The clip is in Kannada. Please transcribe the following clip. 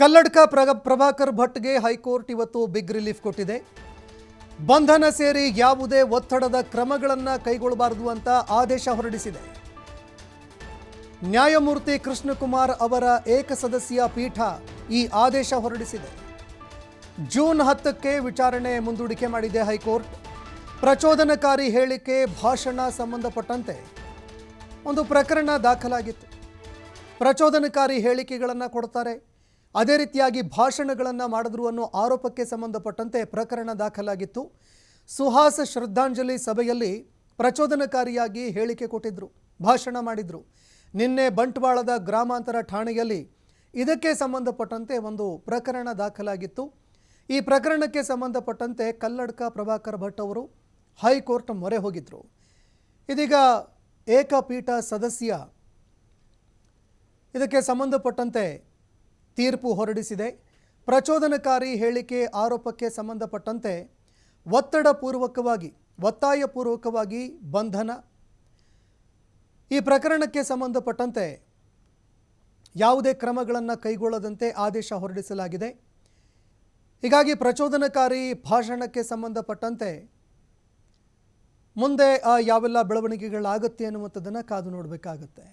ಕಲ್ಲಡ್ಕ ಪ್ರಭಾಕರ್ ಭಟ್ಗೆ ಹೈಕೋರ್ಟ್ ಇವತ್ತು ಬಿಗ್ ರಿಲೀಫ್ ಕೊಟ್ಟಿದೆ. ಬಂಧನ ಸೇರಿ ಯಾವುದೇ ಒತ್ತಡದ ಕ್ರಮಗಳನ್ನು ಕೈಗೊಳ್ಳಬಾರದು ಅಂತ ಆದೇಶ ಹೊರಡಿಸಿದೆ. ನ್ಯಾಯಮೂರ್ತಿ ಕೃಷ್ಣಕುಮಾರ್ ಅವರ ಏಕಸದಸ್ಯ ಪೀಠ ಈ ಆದೇಶ ಹೊರಡಿಸಿದೆ. ಜೂನ್ ಹತ್ತಕ್ಕೆ ವಿಚಾರಣೆ ಮುಂದೂಡಿಕೆ ಮಾಡಿದೆ ಹೈಕೋರ್ಟ್. ಪ್ರಚೋದನಕಾರಿ ಹೇಳಿಕೆ, ಭಾಷಣ ಸಂಬಂಧಪಟ್ಟಂತೆ ಒಂದು ಪ್ರಕರಣ ದಾಖಲಾಗಿತ್ತು. ಪ್ರಚೋದನಕಾರಿ ಹೇಳಿಕೆಗಳನ್ನು ಕೊಡ್ತಾರೆ. ಅದೇ ರೀತಿಯಾಗಿ ಭಾಷಣಗಳನ್ನು ಮಾಡಿದ್ರು ಅನ್ನೋ ಆರೋಪಕ್ಕೆ ಸಂಬಂಧಪಟ್ಟಂತೆ ಪ್ರಕರಣ ದಾಖಲಾಗಿತ್ತು. ಸುಹಾಸ ಶ್ರದ್ಧಾಂಜಲಿ ಸಭೆಯಲ್ಲಿ ಪ್ರಚೋದನಕಾರಿಯಾಗಿ ಹೇಳಿಕೆ ಕೊಟ್ಟಿದ್ರು, ಭಾಷಣ ಮಾಡಿದ್ರು. ನಿನ್ನೆ ಬಂಟ್ವಾಳದ ಗ್ರಾಮಾಂತರ ಠಾಣೆಯಲ್ಲಿ ಇದಕ್ಕೆ ಸಂಬಂಧಪಟ್ಟಂತೆ ಒಂದು ಪ್ರಕರಣ ದಾಖಲಾಗಿತ್ತು. ಈ ಪ್ರಕರಣಕ್ಕೆ ಸಂಬಂಧಪಟ್ಟಂತೆ ಕಲ್ಲಡ್ಕ ಪ್ರಭಾಕರ್ ಭಟ್ ಅವರು ಹೈಕೋರ್ಟ್ ಮೊರೆ ಹೋಗಿದ್ದರು ಇದೀಗ ಏಕಪೀಠ ಸದಸ್ಯ ಇದಕ್ಕೆ ಸಂಬಂಧಪಟ್ಟಂತೆ ತೀರ್ಪು ಹೊರಡಿಸಿದೆ. ಪ್ರಚೋದನಕಾರಿ ಹೇಳಿಕೆ ಆರೋಪಕ್ಕೆ ಸಂಬಂಧಪಟ್ಟಂತೆ ಒತ್ತಡಪೂರ್ವಕವಾಗಿ ಒತ್ತಾಯಪೂರ್ವಕವಾಗಿ ಬಂಧನ. ಈ ಪ್ರಕರಣಕ್ಕೆ ಸಂಬಂಧಪಟ್ಟಂತೆ ಯಾವುದೇ ಕ್ರಮಗಳನ್ನು ಕೈಗೊಳ್ಳದಂತೆ ಆದೇಶ ಹೊರಡಿಸಲಾಗಿದೆ. ಹೀಗಾಗಿ ಪ್ರಚೋದನಕಾರಿ ಭಾಷಣಕ್ಕೆ ಸಂಬಂಧಪಟ್ಟಂತೆ ಮುಂದೆ ಯಾವೆಲ್ಲ ಬೆಳವಣಿಗೆಗಳಾಗುತ್ತೆ ಅನ್ನುವಂಥದ್ದನ್ನು ಕಾದು ನೋಡಬೇಕಾಗತ್ತೆ.